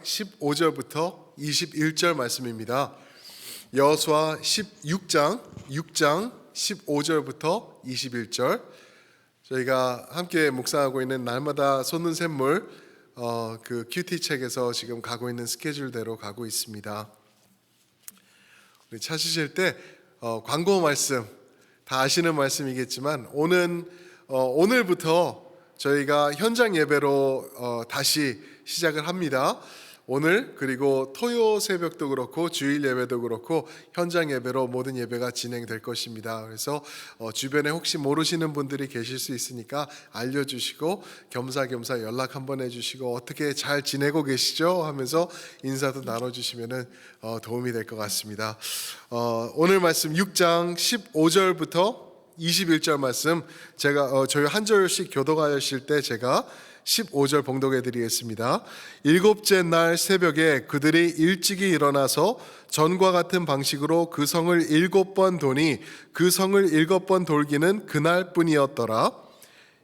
6장 15절부터 21절 말씀입니다. 여호수아 16장 6장 15절부터 21절 저희가 함께 묵상하고 있는 날마다 솟는 샘물 어, 그 큐티 책에서 지금 가고 있는 스케줄대로 가고 있습니다. 우리 찾으실 때 어, 광고 말씀 다 아시는 말씀이겠지만 오는 어, 오늘부터 저희가 현장 예배로 어, 다시 시작을 합니다. 오늘 그리고 토요 새벽도 그렇고 주일 예배도 그렇고 현장 예배로 모든 예배가 진행될 것입니다. 그래서 어, 주변에 혹시 모르시는 분들이 계실 수 있으니까 알려주시고 겸사겸사 연락 한번 해주시고 어떻게 잘 지내고 계시죠? 하면서 인사도 나눠주시면은 어, 도움이 될 것 같습니다. 어, 오늘 말씀 6장 15절부터 21절 말씀 제가 어, 저희 한 절씩 교도하실 때 제가 15절 봉독해 드리겠습니다. 일곱째 날 새벽에 그들이 일찍이 일어나서 전과 같은 방식으로 그 성을 일곱 번 도니 그 성을 일곱 번 돌기는 그날 뿐이었더라.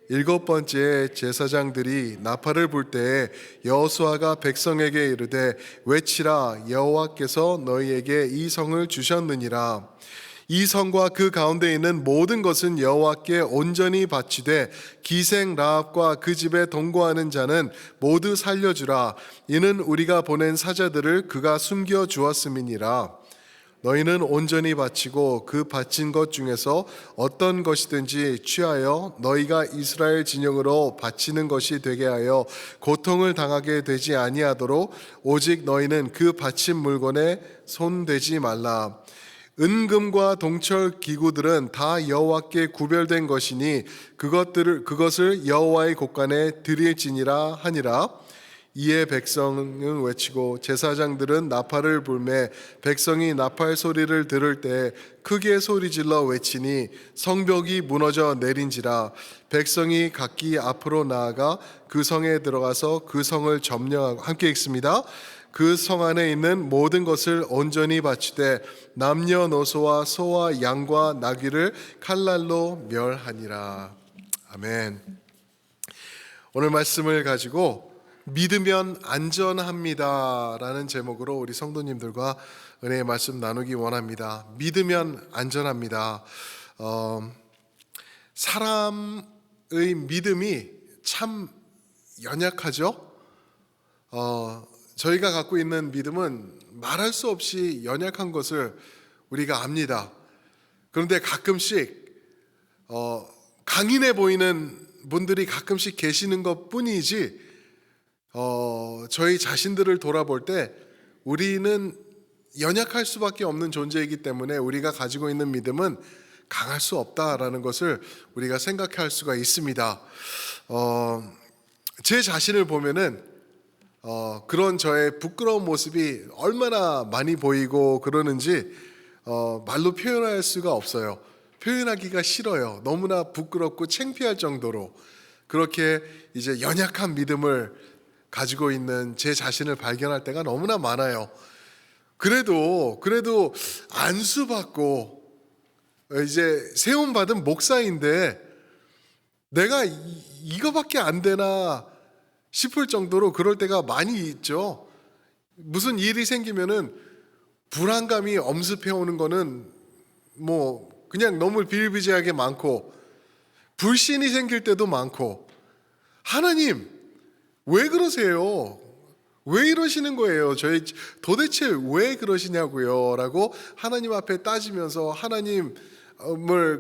일곱 번째 제사장들이 나팔을 불 때에 여호수아가 백성에게 이르되 외치라 여호와께서 너희에게 이 성을 주셨느니라. 이 성과 그 가운데 있는 모든 것은 여호와께 온전히 바치되 기생 라합과 그 집에 동거하는 자는 모두 살려주라. 이는 우리가 보낸 사자들을 그가 숨겨 주었음이니라. 너희는 온전히 바치고 그 바친 것 중에서 어떤 것이든지 취하여 너희가 이스라엘 진영으로 바치는 것이 되게 하여 고통을 당하게 되지 아니하도록 오직 너희는 그 바친 물건에 손대지 말라 은금과 동철 기구들은 다 여호와께 구별된 것이니 그것들을 그것을 여호와의 곳간에 드릴지니라 하니라 이에 백성은 외치고 제사장들은 나팔을 불매 백성이 나팔 소리를 들을 때 크게 소리질러 외치니 성벽이 무너져 내린지라 백성이 각기 앞으로 나아가 그 성에 들어가서 그 성을 점령하고 함께 읽습니다. 그 성 안에 있는 모든 것을 온전히 바치되 남녀노소와 소와 양과 나귀를 칼날로 멸하니라. 아멘. 오늘 말씀을 가지고 믿으면 안전합니다 라는 제목으로 우리 성도님들과 은혜의 말씀 나누기 원합니다. 믿으면 안전합니다. 어, 사람의 믿음이 참 연약하죠. 어, 저희가 갖고 있는 믿음은 말할 수 없이 연약한 것을 우리가 압니다. 그런데 가끔씩 어, 강인해 보이는 분들이 가끔씩 계시는 것 뿐이지 어, 저희 자신들을 돌아볼 때 우리는 연약할 수밖에 없는 존재이기 때문에 우리가 가지고 있는 믿음은 강할 수 없다라는 것을 우리가 생각할 수가 있습니다. 어, 제 자신을 보면은 어, 그런 저의 부끄러운 모습이 얼마나 많이 보이고 그러는지 어, 말로 표현할 수가 없어요. 표현하기가 싫어요. 너무나 부끄럽고 창피할 정도로 그렇게 이제 연약한 믿음을 가지고 있는 제 자신을 발견할 때가 너무나 많아요. 그래도 그래도 안수 받고 이제 세움 받은 목사인데 내가 이, 이거밖에 안 되나 싶을 정도로 그럴 때가 많이 있죠. 무슨 일이 생기면은 불안감이 엄습해 오는 거는 뭐 그냥 너무 비일비재하게 많고 불신이 생길 때도 많고 하나님 왜 그러세요? 왜 이러시는 거예요? 저희 도대체 왜 그러시냐고요? 라고 하나님 앞에 따지면서 하나님을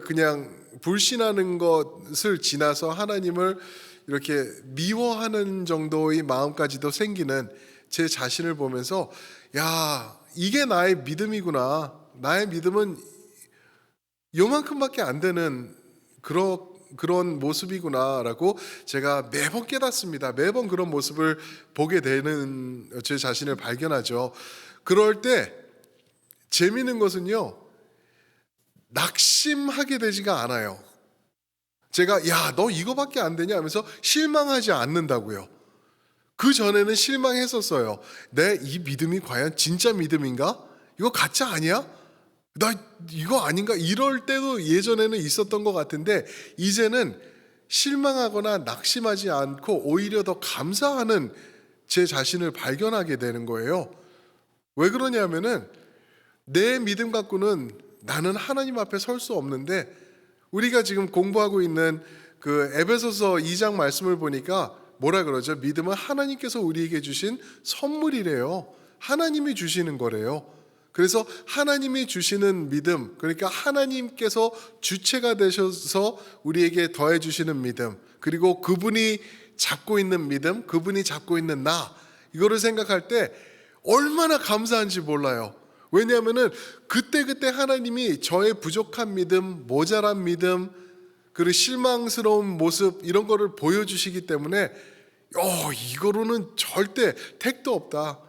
그냥 불신하는 것을 지나서 하나님을 이렇게 미워하는 정도의 마음까지도 생기는 제 자신을 보면서 야 이게 나의 믿음이구나 나의 믿음은 요만큼밖에 안 되는 그런 그런 모습이구나라고 제가 매번 깨닫습니다. 매번 그런 모습을 보게 되는 제 자신을 발견하죠. 그럴 때 재미있는 것은요 낙심하게 되지가 않아요. 제가 야 너 이거밖에 안 되냐 하면서 실망하지 않는다고요. 그 전에는 실망했었어요. 내 이 믿음이 과연 진짜 믿음인가? 이거 가짜 아니야? 나 이거 아닌가? 이럴 때도 예전에는 있었던 것 같은데 이제는 실망하거나 낙심하지 않고 오히려 더 감사하는 제 자신을 발견하게 되는 거예요. 왜 그러냐면은 내 믿음 갖고는 나는 하나님 앞에 설 수 없는데 우리가 지금 공부하고 있는 그 에베소서 2장 말씀을 보니까 뭐라 그러죠? 믿음은 하나님께서 우리에게 주신 선물이래요. 하나님이 주시는 거래요. 그래서 하나님이 주시는 믿음, 그러니까 하나님께서 주체가 되셔서 우리에게 더해 주시는 믿음, 그리고 그분이 잡고 있는 믿음, 그분이 잡고 있는 나, 이거를 생각할 때 얼마나 감사한지 몰라요. 왜냐하면은 그때그때 하나님이 저의 부족한 믿음, 모자란 믿음, 그리고 실망스러운 모습 이런 거를 보여주시기 때문에 어 이거로는 절대 택도 없다.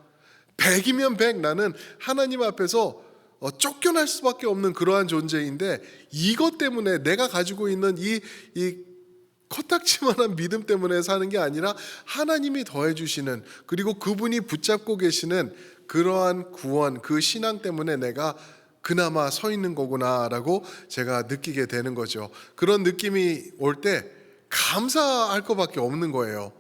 백이면 백 나는 하나님 앞에서 어, 쫓겨날 수밖에 없는 그러한 존재인데 이것 때문에 내가 가지고 있는 이, 이 코딱지만한 믿음 때문에 사는 게 아니라 하나님이 더해 주시는 그리고 그분이 붙잡고 계시는 그러한 구원 그 신앙 때문에 내가 그나마 서 있는 거구나라고 제가 느끼게 되는 거죠. 그런 느낌이 올 때 감사할 것밖에 없는 거예요.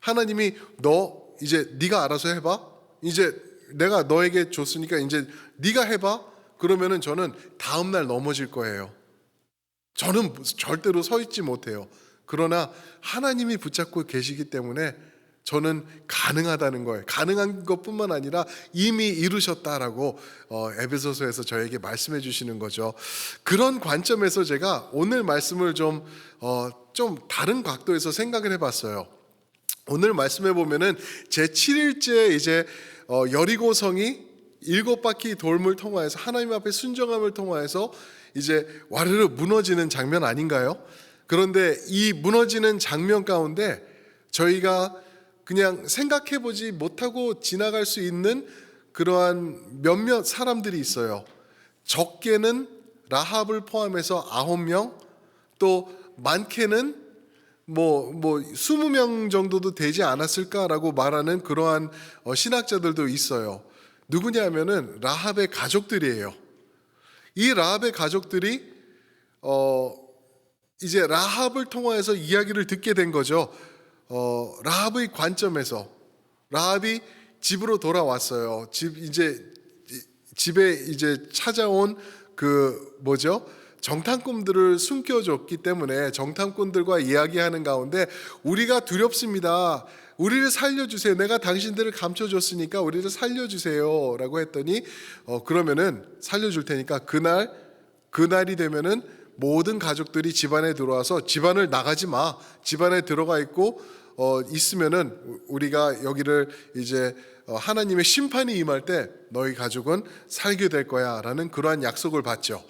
하나님이 너 이제 네가 알아서 해봐. 이제 내가 너에게 줬으니까 이제 네가 해봐. 그러면은 저는 다음 날 넘어질 거예요. 저는 절대로 서 있지 못해요. 그러나 하나님이 붙잡고 계시기 때문에 저는 가능하다는 거예요. 가능한 것뿐만 아니라 이미 이루셨다라고 어, 에베소서에서 저에게 말씀해 주시는 거죠. 그런 관점에서 제가 오늘 말씀을 좀, 어, 좀 다른 각도에서 생각을 해봤어요. 오늘 말씀해 보면은 제 7일째 이제 어, 여리고성이 일곱 바퀴 돌물 통하여서 하나님 앞에 순정함을 통하여서 이제 와르르 무너지는 장면 아닌가요? 그런데 이 무너지는 장면 가운데 저희가 그냥 생각해 보지 못하고 지나갈 수 있는 그러한 몇몇 사람들이 있어요. 적게는 라합을 포함해서 아홉 명, 또 많게는 뭐, 뭐, 20명 정도도 되지 않았을까라고 말하는 그러한 어, 신학자들도 있어요. 누구냐면은 라합의 가족들이에요. 이 라합의 가족들이, 어, 이제 라합을 통하여서 이야기를 듣게 된 거죠. 어, 라합의 관점에서. 라합이 집으로 돌아왔어요. 집, 이제, 집에 이제 찾아온 그, 뭐죠? 정탐꾼들을 숨겨줬기 때문에 정탐꾼들과 이야기하는 가운데 우리가 두렵습니다. 우리를 살려주세요. 내가 당신들을 감춰줬으니까 우리를 살려주세요 라고 했더니 어 그러면은 살려줄 테니까 그날 그날이 되면은 모든 가족들이 집안에 들어와서 집안을 나가지 마. 집안에 들어가 있고 어 있으면은 우리가 여기를 이제 어, 하나님의 심판이 임할 때 너희 가족은 살게 될 거야라는 그러한 약속을 받죠.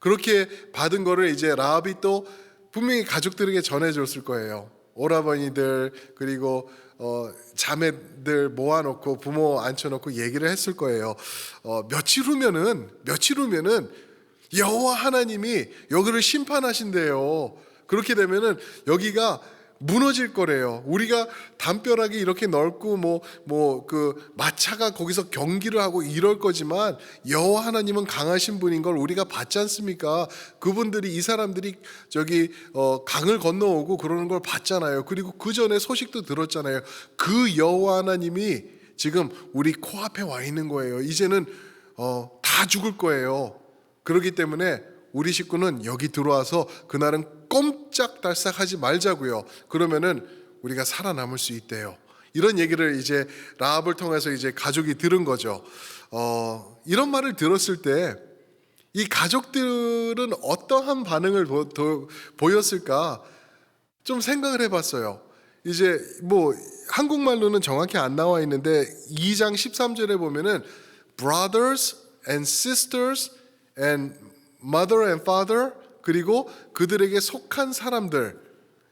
그렇게 받은 거를 이제 라합이 또 분명히 가족들에게 전해줬을 거예요. 오라버니들 그리고 어, 자매들 모아놓고 부모 앉혀놓고 얘기를 했을 거예요. 어, 며칠 후면은 며칠 후면은 여호와 하나님이 여기를 심판하신대요. 그렇게 되면은 여기가 무너질 거래요. 우리가 담벼락이 이렇게 넓고 뭐 뭐 그 마차가 거기서 경기를 하고 이럴 거지만 여호와 하나님은 강하신 분인 걸 우리가 봤지 않습니까? 그분들이 이 사람들이 저기 어 강을 건너오고 그러는 걸 봤잖아요. 그리고 그 전에 소식도 들었잖아요. 그 여호와 하나님이 지금 우리 코앞에 와 있는 거예요. 이제는 어 다 죽을 거예요. 그렇기 때문에 우리 식구는 여기 들어와서 그날은 꼼짝달싹하지 말자고요. 그러면은 우리가 살아남을 수 있대요. 이런 얘기를 이제 라합을 통해서 이제 가족이 들은 거죠. 어, 이런 말을 들었을 때 이 가족들은 어떠한 반응을 보, 도, 보였을까 좀 생각을 해봤어요. 이제 뭐 한국말로는 정확히 안 나와 있는데 2장 13절에 보면은 brothers and sisters and mother and father 그리고 그들에게 속한 사람들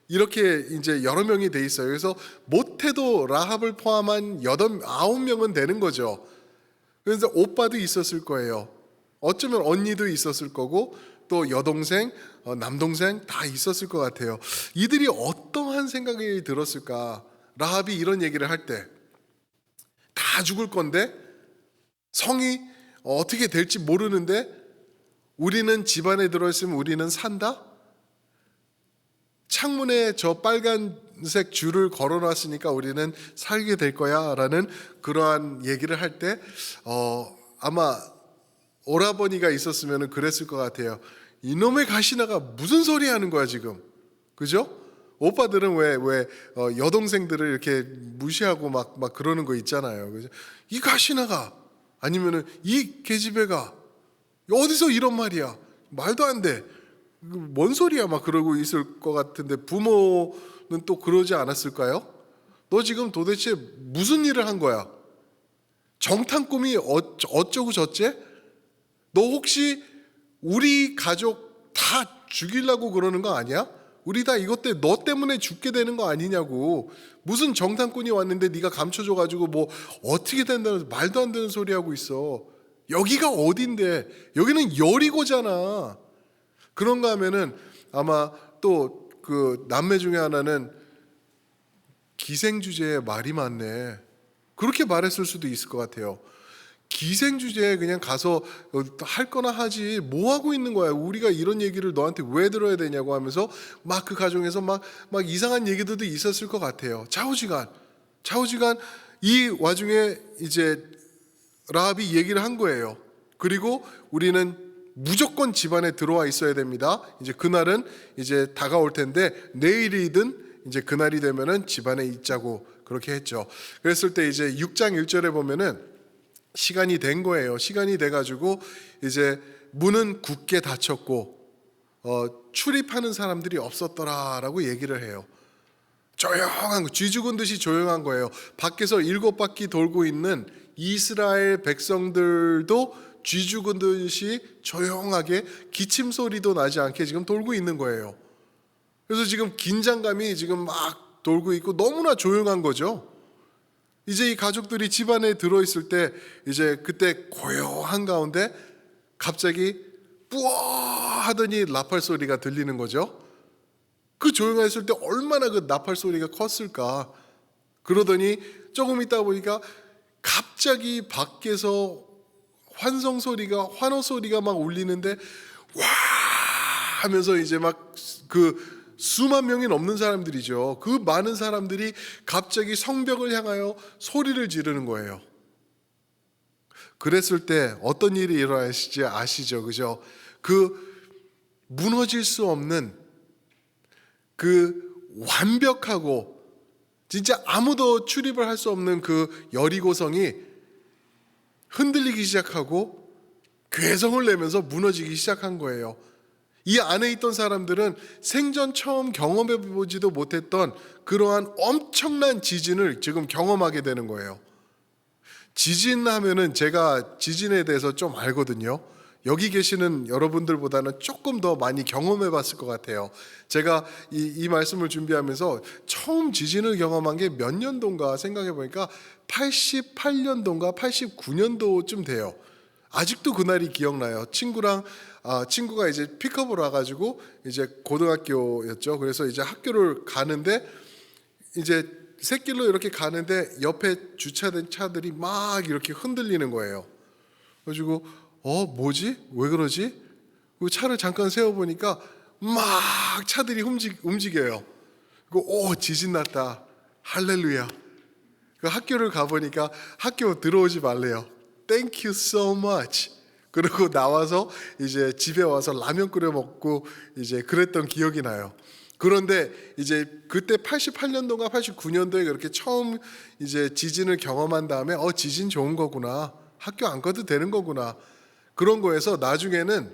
이렇게 이제 여러 명이 돼 있어요. 그래서 못해도 라합을 포함한 여덟 아홉 명은 되는 거죠. 그래서 오빠도 있었을 거예요. 어쩌면 언니도 있었을 거고 또 여동생, 어, 남동생 다 있었을 것 같아요. 이들이 어떠한 생각이 들었을까? 라합이 이런 얘기를 할 때 다 죽을 건데 성이 어떻게 될지 모르는데 우리는 집안에 들어있으면 우리는 산다? 창문에 저 빨간 파란색 줄을 걸어놨으니까 우리는 살게 될 거야 라는 그러한 얘기를 할 때 어, 아마 오라버니가 있었으면 그랬을 것 같아요. 이놈의 가시나가 무슨 소리 하는 거야 지금, 그죠? 오빠들은 왜왜 여동생들을 이렇게 무시하고 막 막 그러는 거 있잖아요. 그죠? 이 가시나가 아니면은 이 계집애가 어디서 이런 말이야? 말도 안 돼. 뭔 소리야? 막 그러고 있을 것 같은데 부모는 또 그러지 않았을까요? 너 지금 도대체 무슨 일을 한 거야? 정탐 꿈이 어- 어쩌고 저째? 너 혹시 우리 가족 다 죽이려고 그러는 거 아니야? 우리 다 이것 때 너 때문에 죽게 되는 거 아니냐고 무슨 정탐꾼이 왔는데 네가 감춰줘 가지고 뭐 어떻게 된다는 말도 안 되는 소리 하고 있어 여기가 어딘데? 여기는 여리고잖아. 그런가 하면은 아마 또 그 남매 중에 하나는 기생주제에 말이 많네. 그렇게 말했을 수도 있을 것 같아요. 기생주제에 그냥 가서 어, 할 거나 하지 뭐 하고 있는 거야? 우리가 이런 얘기를 너한테 왜 들어야 되냐고 하면서 막 그 가정에서 막, 막 이상한 얘기들도 있었을 것 같아요. 좌우지간. 좌우지간 이 와중에 이제 라합이 얘기를 한 거예요 그리고 우리는 무조건 집안에 들어와 있어야 됩니다 이제 그날은 이제 다가올 텐데 내일이든 이제 그날이 되면은 집안에 있자고 그렇게 했죠 그랬을 때 이제 6장 1절에 보면은 시간이 된 거예요. 시간이 돼 가지고 이제 문은 굳게 닫혔고 어, 출입하는 사람들이 없었더라라고 얘기를 해요. 조용한 거, 쥐 죽은 듯이 조용한 거예요. 밖에서 일곱 바퀴 돌고 있는 이스라엘 백성들도 쥐 죽은 듯이 조용하게 기침 소리도 나지 않게 지금 돌고 있는 거예요. 그래서 지금 긴장감이 지금 막 돌고 있고 너무나 조용한 거죠. 이제 이 가족들이 집안에 들어 있을 때 이제 그때 고요한 가운데 갑자기 뿌어 하더니 나팔 소리가 들리는 거죠. 그 조용했을 때 얼마나 그 나팔 소리가 컸을까. 그러더니 조금 있다 보니까 갑자기 밖에서 환성 소리가 환호 소리가 막 울리는데 와 하면서 이제 막 그 수만 명이 넘는 사람들이죠. 그 많은 사람들이 갑자기 성벽을 향하여 소리를 지르는 거예요. 그랬을 때 어떤 일이 일어나시지 아시죠? 그죠? 그 무너질 수 없는 그 완벽하고 진짜 아무도 출입을 할 수 없는 그 여리고성이 흔들리기 시작하고 괴성을 내면서 무너지기 시작한 거예요. 이 안에 있던 사람들은 생전 처음 경험해 보지도 못했던 그러한 엄청난 지진을 지금 경험하게 되는 거예요. 지진 하면은 제가 지진에 대해서 좀 알거든요. 여기 계시는 여러분들보다는 조금 더 많이 경험해 봤을 것 같아요. 제가 이, 이 말씀을 준비하면서 처음 지진을 경험한 게 몇 년도인가 생각해 보니까 88년도인가 89년도쯤 돼요. 아직도 그날이 기억나요. 친구랑 아, 친구가 이제 픽업을 와가지고 이제 고등학교였죠. 그래서 이제 학교를 가는데 이제 새길로 이렇게 가는데 옆에 주차된 차들이 막 이렇게 흔들리는 거예요. 그래가지고 어 뭐지? 왜 그러지? 그 차를 잠깐 세워 보니까 막 차들이 움직 움직여요. 그리고 오 지진 났다. 할렐루야. 그 학교를 가 보니까 학교 들어오지 말래요. Thank you so much. 그리고 나와서 이제 집에 와서 라면 끓여 먹고 이제 그랬던 기억이 나요. 그런데 이제 그때 88년도가 89년도에 그렇게 처음 이제 지진을 경험한 다음에 어 지진 좋은 거구나. 학교 안 가도 되는 거구나. 그런 거에서 나중에는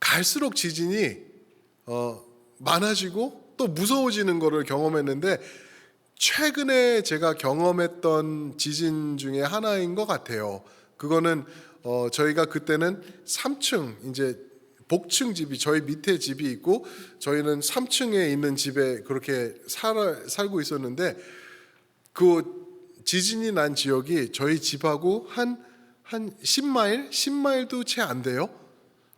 갈수록 지진이 어 많아지고 또 무서워지는 거를 경험했는데 최근에 제가 경험했던 지진 중에 하나인 것 같아요. 그거는 어 저희가 그때는 3층 이제 복층 집이 저희 밑에 집이 있고 저희는 3층에 있는 집에 그렇게 살 살고 있었는데 그 지진이 난 지역이 저희 집하고 한 한 10마일, 10마일도 채 안 돼요.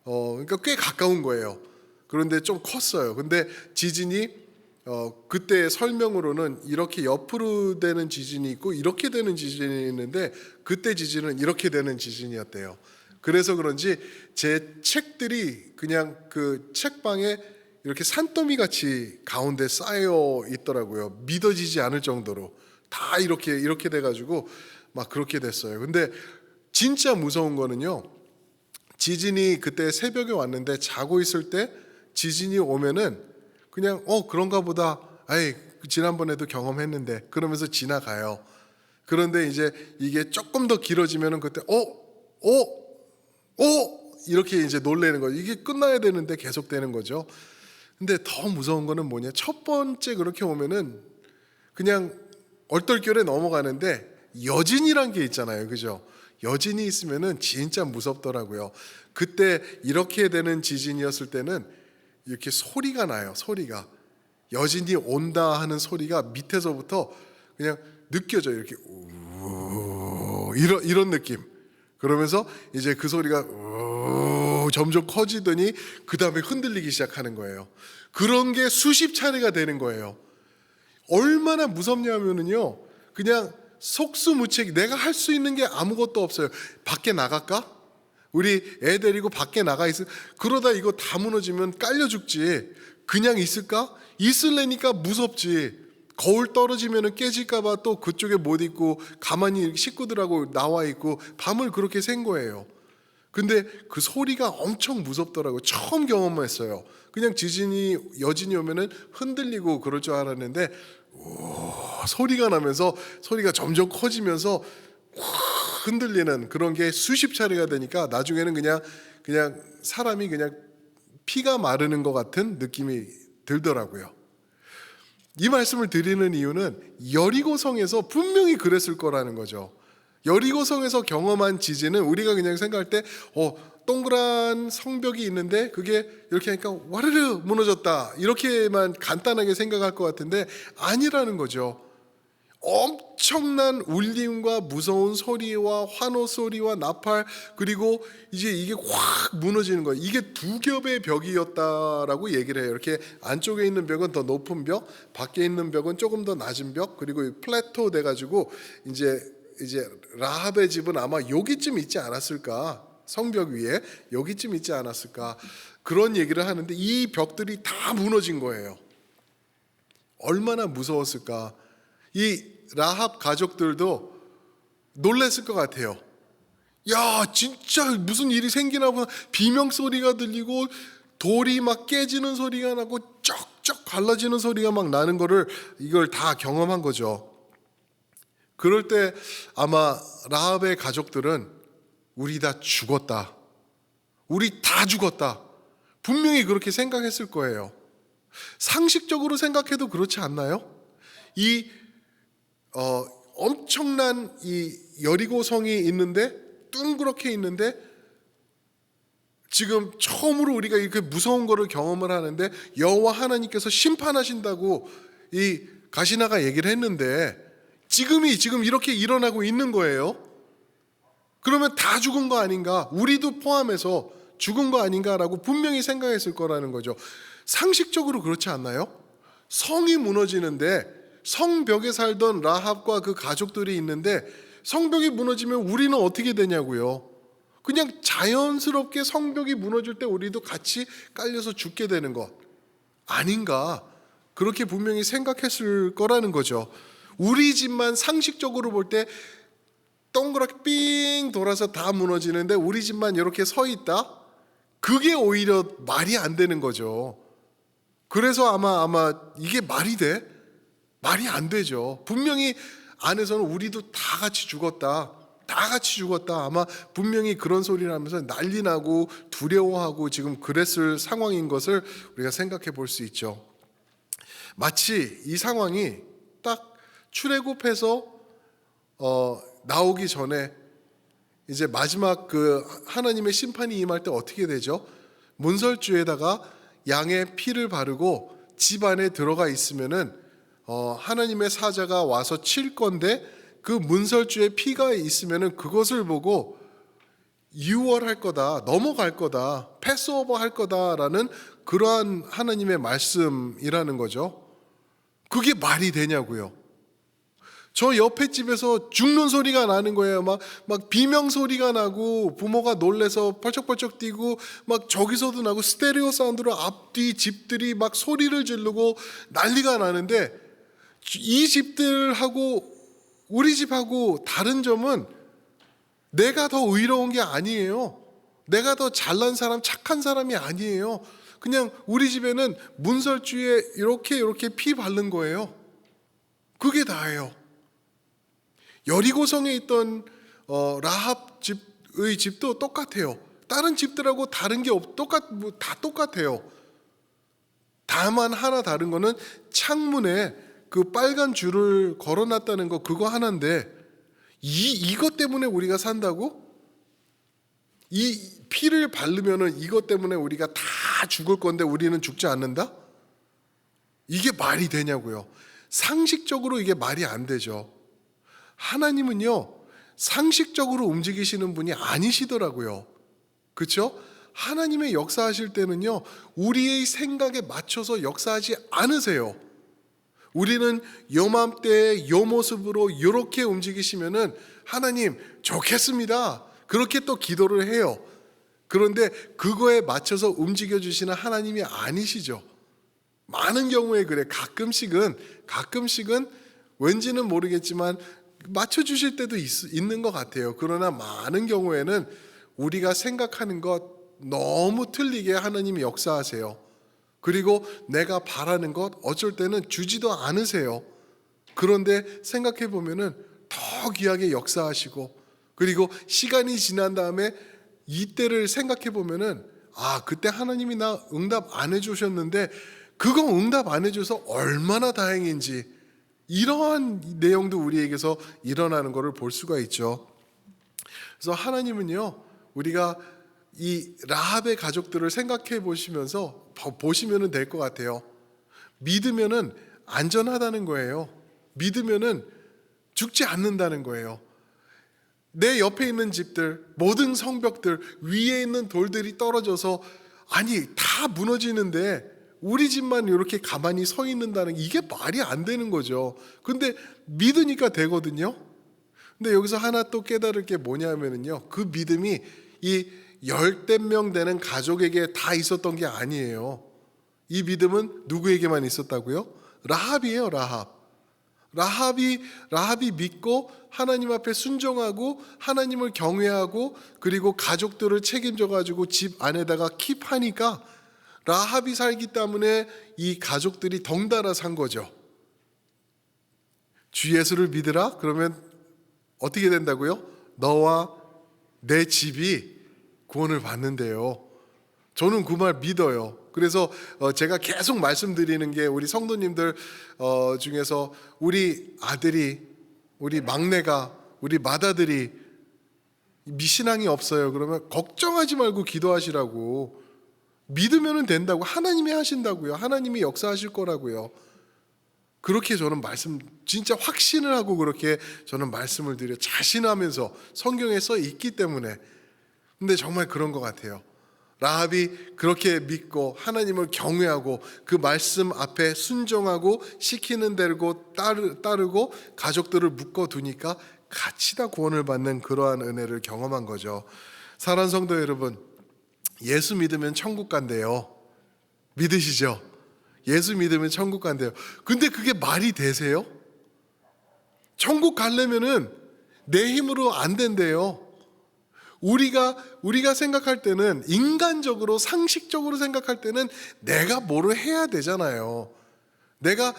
어, 그러니까 꽤 가까운 거예요. 그런데 좀 컸어요. 근데 지진이 어, 그때 설명으로는 이렇게 옆으로 되는 지진이 있고 이렇게 되는 지진이 있는데 그때 지진은 이렇게 되는 지진이었대요. 그래서 그런지 제 책들이 그냥 그 책방에 이렇게 산더미 같이 가운데 쌓여 있더라고요. 믿어지지 않을 정도로 다 이렇게 이렇게 돼 가지고 막 그렇게 됐어요. 근데 진짜 무서운 거는요. 지진이 그때 새벽에 왔는데 자고 있을 때 지진이 오면은 그냥 어 그런가 보다. 아이 지난번에도 경험했는데 그러면서 지나가요. 그런데 이제 이게 조금 더 길어지면은 그때 어? 어? 어? 이렇게 이제 놀래는 거죠. 이게 끝나야 되는데 계속 되는 거죠. 근데 더 무서운 거는 뭐냐? 첫 번째 그렇게 오면은 그냥 얼떨결에 넘어가는데 여진이란 게 있잖아요. 그죠? 여진이 있으면은 진짜 무섭더라고요. 그때 이렇게 되는 지진이었을 때는 이렇게 소리가 나요. 소리가. 여진이 온다 하는 소리가 밑에서부터 그냥 느껴져요. 이렇게 우 이런 이런 느낌. 그러면서 이제 그 소리가 우 점점 커지더니 그 다음에 흔들리기 시작하는 거예요. 그런 게 수십 차례가 되는 거예요. 얼마나 무섭냐면은요. 그냥 속수무책 내가 할 수 있는 게 아무것도 없어요. 밖에 나갈까? 우리 애 데리고 밖에 나가 있을 그러다 이거 다 무너지면 깔려 죽지. 그냥 있을까? 있을래니까 무섭지. 거울 떨어지면은 깨질까봐 또 그쪽에 못 있고 가만히 식구들하고 나와 있고 밤을 그렇게 샌 거예요. 근데 그 소리가 엄청 무섭더라고요. 처음 경험했어요. 그냥 지진이 여진이 오면은 흔들리고 그럴 줄 알았는데 오, 소리가 나면서 소리가 점점 커지면서 확 흔들리는 그런 게 수십 차례가 되니까 나중에는 그냥 그냥 사람이 그냥 피가 마르는 것 같은 느낌이 들더라고요. 이 말씀을 드리는 이유는 여리고성에서 분명히 그랬을 거라는 거죠. 여리고성에서 경험한 지진은 우리가 그냥 생각할 때 어, 동그란 성벽이 있는데 그게 이렇게 하니까 와르르 무너졌다 이렇게만 간단하게 생각할 것 같은데 아니라는 거죠. 엄청난 울림과 무서운 소리와 환호 소리와 나팔 그리고 이제 이게 확 무너지는 거예요. 이게 두 겹의 벽이었다라고 얘기를 해요. 이렇게 안쪽에 있는 벽은 더 높은 벽, 밖에 있는 벽은 조금 더 낮은 벽, 그리고 플래토 돼 가지고 이제 이제 라합의 집은 아마 여기쯤 있지 않았을까? 성벽 위에 여기쯤 있지 않았을까? 그런 얘기를 하는데 이 벽들이 다 무너진 거예요. 얼마나 무서웠을까? 이 라합 가족들도 놀랬을 것 같아요. 야, 진짜 무슨 일이 생기나 보다. 비명 소리가 들리고 돌이 막 깨지는 소리가 나고 쩍쩍 갈라지는 소리가 막 나는 거를 이걸 다 경험한 거죠. 그럴 때 아마 라합의 가족들은 우리 다 죽었다. 우리 다 죽었다. 분명히 그렇게 생각했을 거예요. 상식적으로 생각해도 그렇지 않나요? 이 어, 엄청난 이 여리고 성이 있는데 둥그렇게 있는데 지금 처음으로 우리가 이렇게 무서운 거를 경험을 하는데 여호와 하나님께서 심판하신다고 이 가시나가 얘기를 했는데 지금이 지금 이렇게 일어나고 있는 거예요. 그러면 다 죽은 거 아닌가? 우리도 포함해서 죽은 거 아닌가라고 분명히 생각했을 거라는 거죠. 상식적으로 그렇지 않나요? 성이 무너지는데 성벽에 살던 라합과 그 가족들이 있는데 성벽이 무너지면 우리는 어떻게 되냐고요. 그냥 자연스럽게 성벽이 무너질 때 우리도 같이 깔려서 죽게 되는 것 아닌가. 그렇게 분명히 생각했을 거라는 거죠. 우리 집만 상식적으로 볼 때 동그랗게 삥 돌아서 다 무너지는데 우리 집만 이렇게 서 있다? 그게 오히려 말이 안 되는 거죠. 그래서 아마 아마 이게 말이 돼? 말이 안 되죠. 분명히 안에서는 우리도 다 같이 죽었다. 다 같이 죽었다. 아마 분명히 그런 소리를 하면서 난리 나고 두려워하고 지금 그랬을 상황인 것을 우리가 생각해 볼 수 있죠. 마치 이 상황이 딱 출애굽해서 어, 나오기 전에 이제 마지막 그 하나님의 심판이 임할 때 어떻게 되죠? 문설주에다가 양의 피를 바르고 집 안에 들어가 있으면은 어, 하나님의 사자가 와서 칠 건데 그 문설주에 피가 있으면은 그것을 보고 유월할 거다, 넘어갈 거다, 패스오버 할 거다라는 그러한 하나님의 말씀이라는 거죠. 그게 말이 되냐고요. 저 옆에 집에서 죽는 소리가 나는 거예요. 막, 막 비명 소리가 나고 부모가 놀래서 펄쩍펄쩍 뛰고 막 저기서도 나고 스테레오 사운드로 앞뒤 집들이 막 소리를 지르고 난리가 나는데 이 집들하고 우리 집하고 다른 점은 내가 더 의로운 게 아니에요. 내가 더 잘난 사람, 착한 사람이 아니에요. 그냥 우리 집에는 문설주에 이렇게 이렇게 피 바른 거예요. 그게 다예요. 여리고성에 있던 어, 라합 집의 집도 똑같아요. 다른 집들하고 다른 게 없, 똑같, 뭐, 다 똑같아요. 다만 하나 다른 거는 창문에 그 빨간 줄을 걸어놨다는 거 그거 하나인데 이 이것 때문에 우리가 산다고? 이 피를 바르면은 이것 때문에 우리가 다 죽을 건데 우리는 죽지 않는다? 이게 말이 되냐고요. 상식적으로 이게 말이 안 되죠. 하나님은요, 상식적으로 움직이시는 분이 아니시더라고요. 그렇죠? 하나님의 역사하실 때는요, 우리의 생각에 맞춰서 역사하지 않으세요. 우리는 요맘때 요 모습으로 이렇게 움직이시면은 하나님 좋겠습니다. 그렇게 또 기도를 해요. 그런데 그거에 맞춰서 움직여 주시는 하나님이 아니시죠. 많은 경우에 그래. 가끔씩은 가끔씩은 왠지는 모르겠지만 맞춰 주실 때도 있, 있는 것 같아요. 그러나 많은 경우에는 우리가 생각하는 것 너무 틀리게 하나님이 역사하세요. 그리고 내가 바라는 것 어쩔 때는 주지도 않으세요. 그런데 생각해 보면은 더 귀하게 역사하시고 그리고 시간이 지난 다음에 이때를 생각해 보면은 아 그때 하나님이 나 응답 안 해주셨는데 그거 응답 안 해줘서 얼마나 다행인지 이러한 내용도 우리에게서 일어나는 것을 볼 수가 있죠. 그래서 하나님은요 우리가 이 라합의 가족들을 생각해 보시면서 보시면은 될 것 같아요. 믿으면은 안전하다는 거예요. 믿으면은 죽지 않는다는 거예요. 내 옆에 있는 집들, 모든 성벽들, 위에 있는 돌들이 떨어져서 아니 다 무너지는데 우리 집만 이렇게 가만히 서 있는다는 이게 말이 안 되는 거죠. 근데 믿으니까 되거든요. 근데 여기서 하나 또 깨달을 게 뭐냐면은요. 그 믿음이 이 열댓 명 되는 가족에게 다 있었던 게 아니에요. 이 믿음은 누구에게만 있었다고요? 라합이에요, 라합. 라합이 라합이 믿고 하나님 앞에 순종하고 하나님을 경외하고 그리고 가족들을 책임져 가지고 집 안에다가 킵하니까 라합이 살기 때문에 이 가족들이 덩달아 산 거죠. 주 예수를 믿으라 그러면 어떻게 된다고요? 너와 내 집이 구원을 받는데요. 저는 그 말 믿어요. 그래서 어, 제가 계속 말씀드리는 게 우리 성도님들 어, 중에서 우리 아들이 우리 막내가 우리 맏아들이 미신앙이 없어요. 그러면 걱정하지 말고 기도하시라고 믿으면 된다고 하나님이 하신다고요. 하나님이 역사하실 거라고요. 그렇게 저는 말씀 진짜 확신을 하고 그렇게 저는 말씀을 드려 자신하면서 성경에 써 있기 때문에 근데 정말 그런 것 같아요. 라합이 그렇게 믿고 하나님을 경외하고 그 말씀 앞에 순종하고 시키는 대로 따르, 따르고 가족들을 묶어 두니까 같이 다 구원을 받는 그러한 은혜를 경험한 거죠. 사랑 성도 여러분, 예수 믿으면 천국 간대요. 믿으시죠? 예수 믿으면 천국 간대요. 근데 그게 말이 되세요? 천국 가려면은 내 힘으로 안 된대요. 우리가 우리가 생각할 때는 인간적으로 상식적으로 생각할 때는 내가 뭐를 해야 되잖아요. 내가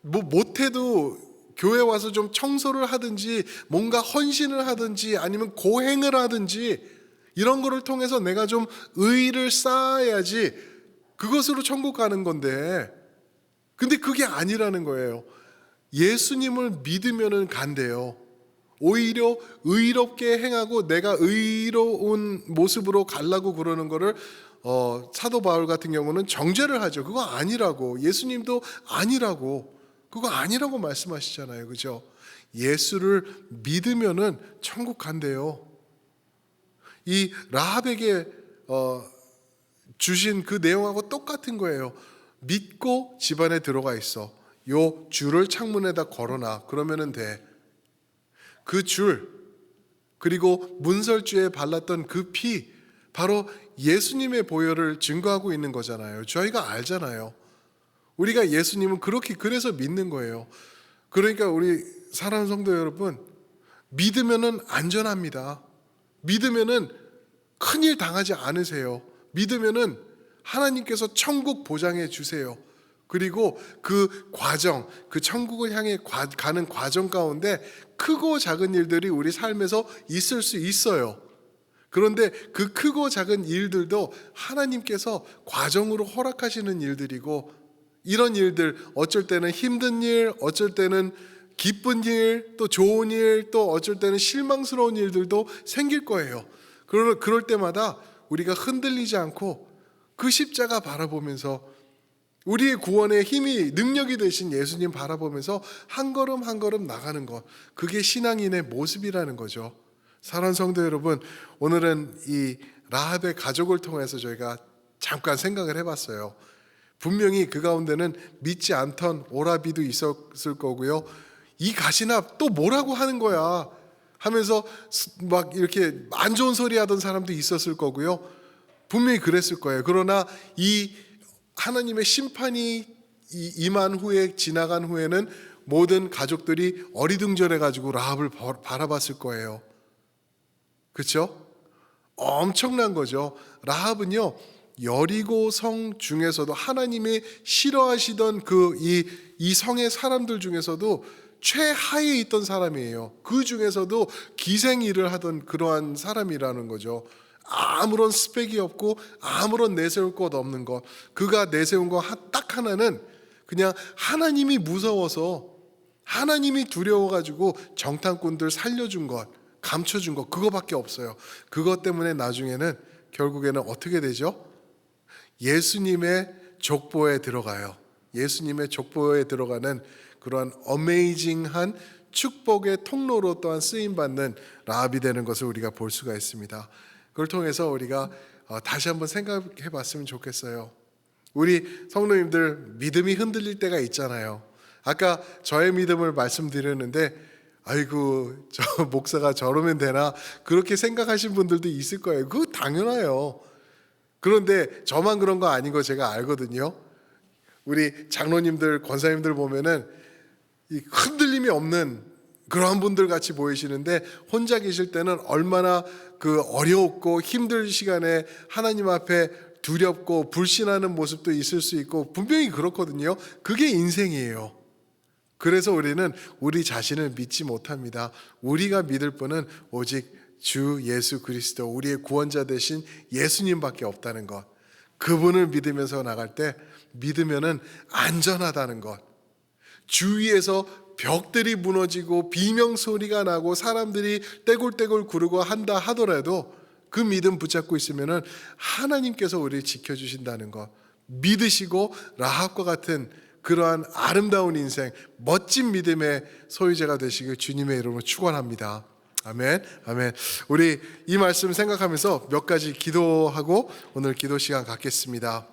뭐 못해도 교회 와서 좀 청소를 하든지 뭔가 헌신을 하든지 아니면 고행을 하든지 이런 거를 통해서 내가 좀 의를 쌓아야지 그것으로 천국 가는 건데 근데 그게 아니라는 거예요. 예수님을 믿으면은 간대요. 오히려 의롭게 행하고 내가 의로운 모습으로 갈라고 그러는 거를 어, 사도 바울 같은 경우는 정죄를 하죠. 그거 아니라고 예수님도 아니라고 그거 아니라고 말씀하시잖아요. 그죠? 예수를 믿으면은 천국 간대요. 이 라합에게 어, 주신 그 내용하고 똑같은 거예요. 믿고 집안에 들어가 있어. 요 줄을 창문에다 걸어놔. 그러면은 돼. 그 줄, 그리고 문설주에 발랐던 그 피, 바로 예수님의 보혈을 증거하고 있는 거잖아요. 저희가 알잖아요. 우리가 예수님은 그렇게 그래서 믿는 거예요. 그러니까 우리 사랑 성도 여러분, 믿으면은 안전합니다. 믿으면은 큰일 당하지 않으세요. 믿으면은 하나님께서 천국 보장해 주세요. 그리고 그 과정, 그 천국을 향해 과- 가는 과정 가운데 크고 작은 일들이 우리 삶에서 있을 수 있어요. 그런데 그 크고 작은 일들도 하나님께서 과정으로 허락하시는 일들이고 이런 일들 어쩔 때는 힘든 일, 어쩔 때는 기쁜 일, 또 좋은 일, 또 어쩔 때는 실망스러운 일들도 생길 거예요. 그럴, 그럴 때마다 우리가 흔들리지 않고 그 십자가 바라보면서 우리의 구원의 힘이 능력이 되신 예수님 바라보면서 한 걸음 한 걸음 나가는 것 그게 신앙인의 모습이라는 거죠. 사랑하는 성도 여러분, 오늘은 이 라합의 가족을 통해서 저희가 잠깐 생각을 해봤어요. 분명히 그 가운데는 믿지 않던 오라비도 있었을 거고요. 이 가시나 또 뭐라고 하는 거야 하면서 막 이렇게 안 좋은 소리 하던 사람도 있었을 거고요. 분명히 그랬을 거예요. 그러나 이 하나님의 심판이 이- 임한 후에 지나간 후에는 모든 가족들이 어리둥절해 가지고 라합을 바- 바라봤을 거예요. 그렇죠? 엄청난 거죠. 라합은요. 여리고 성 중에서도 하나님이 싫어하시던 그 이 이 성의 사람들 중에서도 최하에 있던 사람이에요. 그 중에서도 기생 일을 하던 그러한 사람이라는 거죠. 아무런 스펙이 없고 아무런 내세울 것 없는 것. 그가 내세운 거 딱 하나는 그냥 하나님이 무서워서 하나님이 두려워가지고 정탐꾼들 살려준 것, 감춰준 것, 그거밖에 없어요. 그것 때문에 나중에는 결국에는 어떻게 되죠? 예수님의 족보에 들어가요. 예수님의 족보에 들어가는 그러한 어메이징한 축복의 통로로 또한 쓰임 받는 라합이 되는 것을 우리가 볼 수가 있습니다. 그걸 통해서 우리가 어, 다시 한번 생각해 봤으면 좋겠어요. 우리 성도님들 믿음이 흔들릴 때가 있잖아요. 아까 저의 믿음을 말씀드렸는데 아이고 저 목사가 저러면 되나 그렇게 생각하신 분들도 있을 거예요. 그거 당연해요. 그런데 저만 그런 거 아닌 거 제가 알거든요. 우리 장로님들, 권사님들 보면은 이 흔들림이 없는 그러한 분들 같이 보이시는데 혼자 계실 때는 얼마나 그 어려웠고 힘들 시간에 하나님 앞에 두렵고 불신하는 모습도 있을 수 있고 분명히 그렇거든요. 그게 인생이에요. 그래서 우리는 우리 자신을 믿지 못합니다. 우리가 믿을 분은 오직 주 예수 그리스도 우리의 구원자 되신 예수님밖에 없다는 것. 그분을 믿으면서 나갈 때 믿으면은 안전하다는 것. 주위에서 벽들이 무너지고 비명 소리가 나고 사람들이 떼굴떼굴 구르고 한다 하더라도 그 믿음 붙잡고 있으면은 하나님께서 우리를 지켜 주신다는 것. 믿으시고 라합과 같은 그러한 아름다운 인생, 멋진 믿음의 소유자가 되시길 주님의 이름으로 축원합니다. 아멘, 아멘. 우리 이 말씀 생각하면서 몇 가지 기도하고 오늘 기도 시간 갖겠습니다.